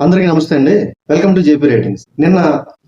అందరికీ నమస్తే అండి. వెల్కమ్ టు జేపీ రేటింగ్స్ నిన్న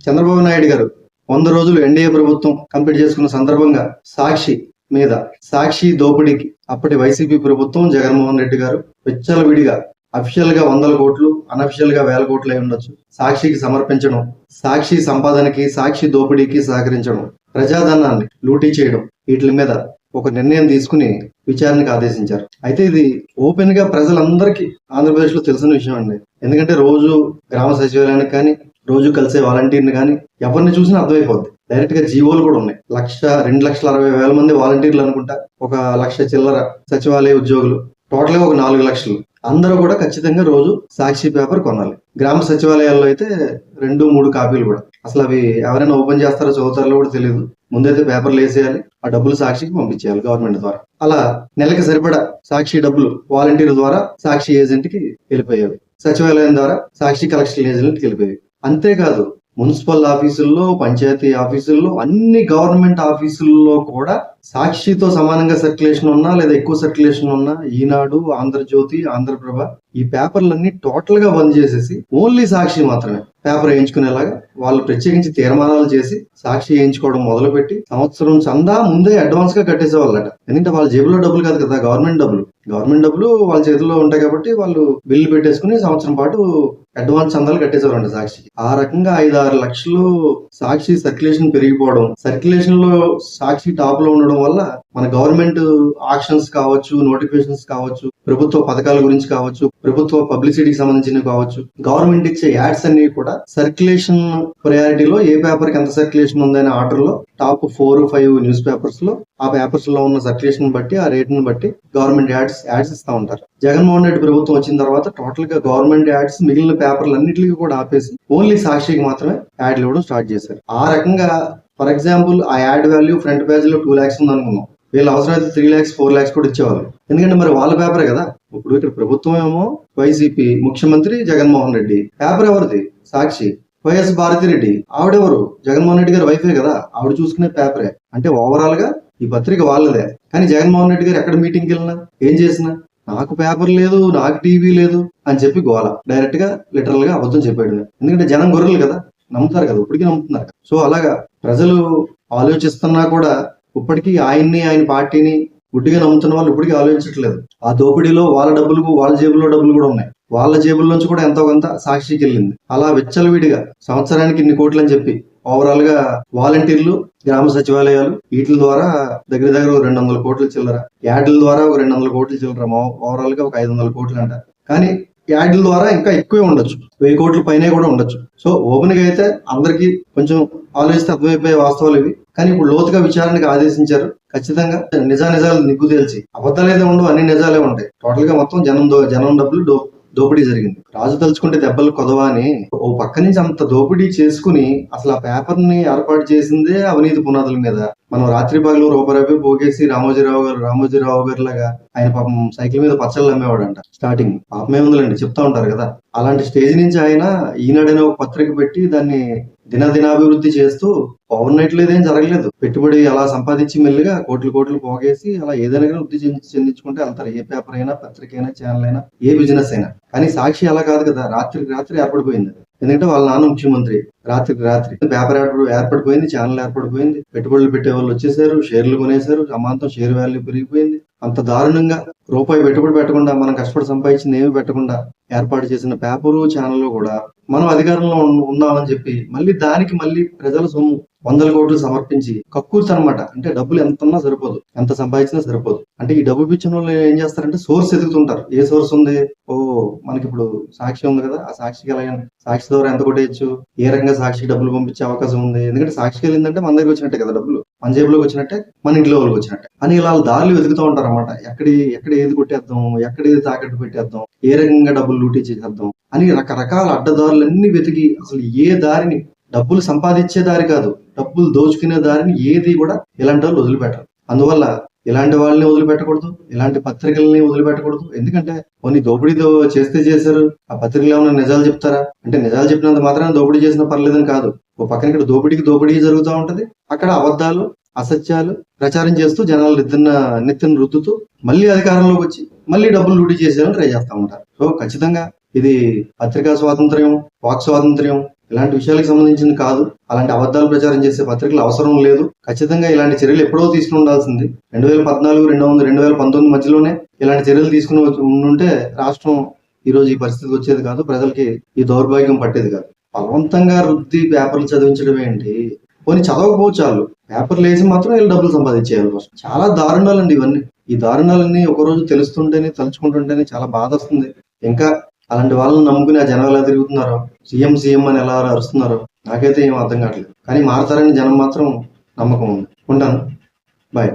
చంద్రబాబు నాయుడు గారు వంద రోజులు ఎన్డీఏ ప్రభుత్వం కంప్లీట్ చేసుకున్న సందర్భంగా సాక్షి మీద సాక్షి దోపిడీకి అప్పటి వైసీపీ ప్రభుత్వం జగన్మోహన్ రెడ్డి గారు విచ్చలవిడిగా అఫీషియల్గా వందల కోట్లు అనఫిషియల్గా వేల కోట్లు అయి ఉండొచ్చు. సాక్షికి సమర్పించడం సాక్షి సంపాదనకి సాక్షి దోపిడీకి సహకరించడం ప్రజాధనాన్ని లూటీ చేయడం వీటి మీద ఒక నిర్ణయం తీసుకుని విచారణకు ఆదేశించారు. అయితే ఇది ఓపెన్గా ప్రజలందరికీ ఆంధ్రప్రదేశ్లో తెలిసిన విషయం అండి. ఎందుకంటే రోజు గ్రామ సచివాలయానికి కానీ రోజు కలిసే వాలంటీర్ని కానీ ఎవరిని చూసినా అర్థమైపోద్ది. డైరెక్ట్గా జీవోలు కూడా ఉన్నాయి. లక్ష రెండు లక్షల అరవై వేల మంది వాలంటీర్లు అనుకుంటా ఒక లక్ష చిల్లర సచివాలయ ఉద్యోగులు టోటల్గా ఒక నాలుగు లక్షలు. అందరూ కూడా ఖచ్చితంగా రోజు సాక్షి పేపర్ కొనాలి. గ్రామ సచివాలయాల్లో అయితే రెండు మూడు కాపీలు కూడా. అసలు అవి ఎవరైనా ఓపెన్ చేస్తారో చదువుతారో కూడా తెలియదు ముందైతే పేపర్లు వేసేయాలి ఆ డబ్బులు సాక్షికి పంపించేయాలి గవర్నమెంట్ ద్వారా. అలా నెలకి సరిపడా సాక్షి డబ్బులు వాలంటీర్ ద్వారా సాక్షి ఏజెంట్కి వెళ్ళిపోయేవి. సచివాలయం ద్వారా సాక్షి కలెక్షన్ ఏజెంట్కి వెళ్ళిపోయేవి. అంతేకాదు మున్సిపల్ ఆఫీసుల్లో పంచాయతీ ఆఫీసుల్లో అన్ని గవర్నమెంట్ ఆఫీసుల్లో కూడా సాక్షితో సమానంగా సర్క్యులేషన్ ఉన్నా లేదా ఎక్కువ సర్క్యులేషన్ ఉన్నా ఈనాడు ఆంధ్రజ్యోతి ఆంధ్రప్రభ ఈ పేపర్లన్నీ టోటల్గా బంద్ చేసేసి ఓన్లీ సాక్షి మాత్రమే. పేపర్ వేయించుకునేలాగా వాళ్ళు ప్రత్యేకించి తీర్మానాలు చేసి సాక్షి వేయించుకోవడం మొదలుపెట్టి సంవత్సరం చందా ముందే అడ్వాన్స్గా కట్టేసేవాళ్ళట. ఎందుకంటే వాళ్ళ జేబులో డబ్బులు కాదు కదా గవర్నమెంట్ డబ్బులు. గవర్నమెంట్ డబ్బులు వాళ్ళ చేతిలో ఉంటాయి కాబట్టి వాళ్ళు బిల్లు పెట్టేసుకుని సంవత్సరం పాటు అడ్వాన్స్ చందాలు కట్టేసేవారంట సాక్షి ఆ రకంగా ఐదు ఆరు లక్షలు సాక్షి సర్క్యులేషన్ పెరిగిపోవడం సర్క్యులేషన్లో సాక్షి టాప్లో ఉండడం వల్ల మన గవర్నమెంట్ ఆక్షన్స్ కావచ్చు నోటిఫికేషన్స్ కావచ్చు ప్రభుత్వ పథకాల గురించి కావచ్చు ప్రభుత్వ పబ్లిసిటీకి సంబంధించినవి కావచ్చు గవర్నమెంట్ ఇచ్చే యాడ్స్ అన్ని కూడా సర్క్యులేషన్ ప్రయారిటీలో ఏ పేపర్కి ఎంత సర్క్యులేషన్ ఉందనే ఆర్డర్లో టాప్ ఫోర్ ఫైవ్ న్యూస్ పేపర్స్లో ఆ పేపర్స్లో ఉన్న సర్క్యులేషన్ బట్టి ఆ రేట్ని బట్టి గవర్నమెంట్ యాడ్స్ యాడ్స్ ఇస్తా ఉంటారు. జగన్మోహన్ రెడ్డి ప్రభుత్వం వచ్చిన తర్వాత టోటల్గా గవర్నమెంట్ యాడ్స్ మిగిలిన పేపర్లు అన్నిటికీ కూడా ఆపేసి ఓన్లీ సాక్షికి మాత్రమే యాడ్లు ఇవ్వడం స్టార్ట్ చేశారు. ఆ రకంగా ఫర్ ఎగ్జాంపుల్ ఆ యాడ్ వాల్యూ ఫ్రంట్ పేజ్లో టూ లాక్స్ ఉంది అనుకుందాం వీళ్ళు అవసరమైతే త్రీ ల్యాక్స్ ఫోర్ ల్యాక్స్ కూడా ఇచ్చేవాళ్ళు. ఎందుకంటే మరి వాళ్ళ పేపరే కదా? ఇప్పుడు ఇక్కడ ప్రభుత్వం ఏమో వైసీపీ ముఖ్యమంత్రి జగన్మోహన్ రెడ్డి. పేపర్ ఎవరిది? సాక్షి. వైఎస్ భారతిరెడ్డి. ఆవిడెవరు జగన్మోహన్ రెడ్డి గారి వైఫే కదా? ఆవిడ చూసుకునే పేపరే అంటే ఓవరాల్గా ఈ పత్రిక వాళ్ళదే. కానీ జగన్మోహన్ రెడ్డి గారు ఎక్కడ మీటింగ్కి వెళ్ళినా ఏం చేసినా నాకు పేపర్ లేదు నాకు టీవీ లేదు అని చెప్పి గోల. డైరెక్ట్గా లిటరల్గా అబద్ధం చెప్పాడు ఎందుకంటే జనం గొర్రెలు కదా? నమ్ముతారు కదా? ఇప్పటికీ నమ్ముతున్నారు. సో అలాగా ప్రజలు ఆలోచిస్తున్నా కూడా ఇప్పటికీ ఆయన్ని ఆయన పార్టీని గుడ్డిగా నమ్ముతున్న వాళ్ళు ఇప్పటికీ ఆలోచించట్లేదు. ఆ దోపిడీలో వాళ్ళ డబ్బులు వాళ్ళ జేబుల్లో డబ్బులు కూడా ఉన్నాయి. వాళ్ళ జేబుల్లోంచి నుంచి కూడా ఎంతో కొంత సాక్షికి వెళ్ళింది. అలా విచ్చలవిడిగా సంవత్సరానికి ఇన్ని కోట్లు అని చెప్పి ఓవరాల్గా వాలంటీర్లు గ్రామ సచివాలయాలు వీటి ద్వారా దగ్గర దగ్గర ఒక రెండు వందల కోట్లు చిల్లర యాడ్ల ద్వారా ఒక రెండు వందల కోట్లు చిల్లర ఓవరాల్గా ఒక ఐదు వందల కోట్లు అంట. కానీ యాడ్ల ద్వారా ఇంకా ఎక్కువే ఉండొచ్చు. వెయ్యి కోట్ల పైనే కూడా ఉండొచ్చు. సో ఓపెన్గా అయితే అందరికి కొంచెం ఆలోచిస్తే అర్థమైపోయే వాస్తవాలు ఇవి. కానీ ఇప్పుడు లోతుగా విచారణకు ఆదేశించారు. ఖచ్చితంగా నిజా నిజాలు నిగ్గు తేల్చి అబద్ధాలు అయితే ఉండవు అన్ని నిజాలే ఉంటాయి. టోటల్గా మొత్తం జనం దో- జనం డబ్బులు దో దోపిడీ జరిగింది. రాజు తలుచుకుంటే దెబ్బలు కొదవా అని ఓ పక్క నుంచి అంత దోపిడీ చేసుకుని అసలు ఆ పేపర్ని ఏర్పాటు చేసిందే అవినీతి పునాదుల మీద. మనం రాత్రి పగలు రూపరవి పోగేసి రామోజీరావు గారు రామోజీరావు గారు లాగా ఆయన పాపం సైకిల్ మీద పచ్చళ్ళు అమ్మేవాడు అంట స్టార్టింగ్ పాపమే ఉందిలేండి చెప్తా ఉంటారు కదా. అలాంటి స్టేజ్ నుంచి ఆయన ఈనాడనే ఒక పత్రిక పెట్టి దాన్ని దినదినాభివృద్ధి చేస్తూ ఓవర్ నైట్లో ఇదేం జరగలేదు. పెట్టుబడి అలా సంపాదించి మెల్లిగా కోట్లు కోట్లు పోగేసి అలా ఏదైనా కానీ వృద్ధి చెందించుకుంటే వెళ్తారు. ఏ పేపర్ అయినా పత్రిక అయినా ఛానల్ అయినా ఏ బిజినెస్ అయినా. కానీ సాక్షి అలా కాదు కదా రాత్రికి రాత్రి ఏర్పడిపోయింది ఎందుకంటే వాళ్ళ నాన్న ముఖ్యమంత్రి. రాత్రికి రాత్రి. పేపర్ ఏర్పడి ఏర్పడిపోయింది ఛానల్ ఏర్పడిపోయింది. పెట్టుబడులు పెట్టే వాళ్ళు వచ్చేసారు షేర్లు కొనేశారు అమాంతం షేర్ వాల్యూ పెరిగిపోయింది. అంత దారుణంగా రూపాయి పెట్టుబడి పెట్టకుండా మనం కష్టపడి సంపాదించింది ఏమి పెట్టకుండా ఏర్పాటు చేసిన పేపరు ఛానల్ కూడా మనం అధికారంలో ఉన్నామని చెప్పి మళ్ళీ దానికి మళ్ళీ ప్రజల సొమ్ము వందల కోట్లు సమర్పించి కక్కుర్తి అనమాట అంటే డబ్బులు ఎంత ఉన్నా సరిపోదు. ఎంత సంపాదించినా సరిపోదు. అంటే ఈ డబ్బు పిచ్చిన వాళ్ళు ఏం చేస్తారంటే సోర్స్ ఎదుగుతుంటారు. ఏ సోర్స్ ఉంది? ఓ మనకి ఇప్పుడు సాక్షి ఉంది కదా. ఆ సాక్షికి ఎలా సాక్షి ద్వారా ఎంత కొట్టేయచ్చు? ఏ రకంగా సాక్షికి డబ్బులు పంపించే అవకాశం ఉంది? ఎందుకంటే సాక్షికి వెళ్ళిందంటే మన దగ్గర వచ్చినట్టే కదా డబ్బులు. మన జేబులోకి వచ్చినట్టే మన ఇంట్లో వాళ్ళకి వచ్చినట్టే. అని ఇలా దారులు వెతుకుతూ ఉంటారు అనమాట ఎక్కడ ఎక్కడ ఏది కొట్టేద్దాం ఎక్కడ ఏది తాకట్టు పెట్టేద్దాం ఏ రకంగా డబ్బులు లూటీ చేసేద్దాం అని రకరకాల అడ్డదారులన్నీ వెతికి అసలు ఏ దారిని డబ్బులు సంపాదించే దారి కాదు డబ్బులు దోచుకునే దారిని ఏది కూడా ఇలాంటి వాళ్ళు వదిలిపెట్టరు. అందువల్ల ఇలాంటి వాళ్ళని వదిలిపెట్టకూడదు ఇలాంటి పత్రికల్ని వదిలిపెట్టకూడదు. ఎందుకంటే కొన్ని దోపిడీతో చేస్తే చేశారు ఆ పత్రికలు ఏమైనా నిజాలు చెప్తారా? అంటే నిజాలు చెప్పినంత మాత్రం దోపిడీ చేసిన పర్లేదని కాదు. ఓ పక్కన ఇక్కడ దోపిడీకి దోపిడీ జరుగుతూ ఉంటది. అక్కడ అబద్ధాలు అసత్యాలు ప్రచారం చేస్తూ జనాలు నిద్ర నిత్యం రుద్దుతూ మళ్ళీ అధికారంలోకి వచ్చి మళ్ళీ డబ్బులు లూటీ చేసేయాలని ట్రై చేస్తూ ఉంటారు. సో ఖచ్చితంగా ఇది పత్రికా స్వాతంత్ర్యం వాక్ స్వాతంత్ర్యం ఇలాంటి విషయాలకు సంబంధించింది కాదు. అలాంటి అబద్ధాలు ప్రచారం చేసే పత్రికలు అవసరం లేదు. ఖచ్చితంగా ఇలాంటి చర్యలు ఎప్పుడో తీసుకుని ఉండాల్సింది రెండు వేల పద్నాలుగు రెండు వందల రెండు వేల పంతొమ్మిది మధ్యలోనే ఇలాంటి చర్యలు తీసుకుని ఉంటే రాష్ట్రం ఈ రోజు ఈ పరిస్థితి వచ్చేది కాదు. ప్రజలకి ఈ దౌర్భాగ్యం పట్టేది కాదు. బలవంతంగా రుద్ది పేపర్లు చదివించడం ఏంటి? పోనీ చదవకపోవచ్చు చాలు. పేపర్లు వేసి మాత్రం వీళ్ళు డబ్బులు సంపాదించేయాలి ఫస్ట్. చాలా దారుణాలండి ఇవన్నీ. ఈ దారుణాలన్నీ ఒక రోజు తెలుస్తుంటేనే తలుచుకుంటుంటేనే చాలా బాధ వస్తుంది. ఇంకా అలాంటి వాళ్ళని నమ్ముకుని ఆ జనం ఎలా తిరుగుతున్నారో సీఎం సీఎం అని ఎలా అరుస్తున్నారో నాకైతే ఏం అర్థం కావట్లేదు. కానీ మారతారని జనం మాత్రం నమ్మకం ఉంది. ఉంటాను. బాయ్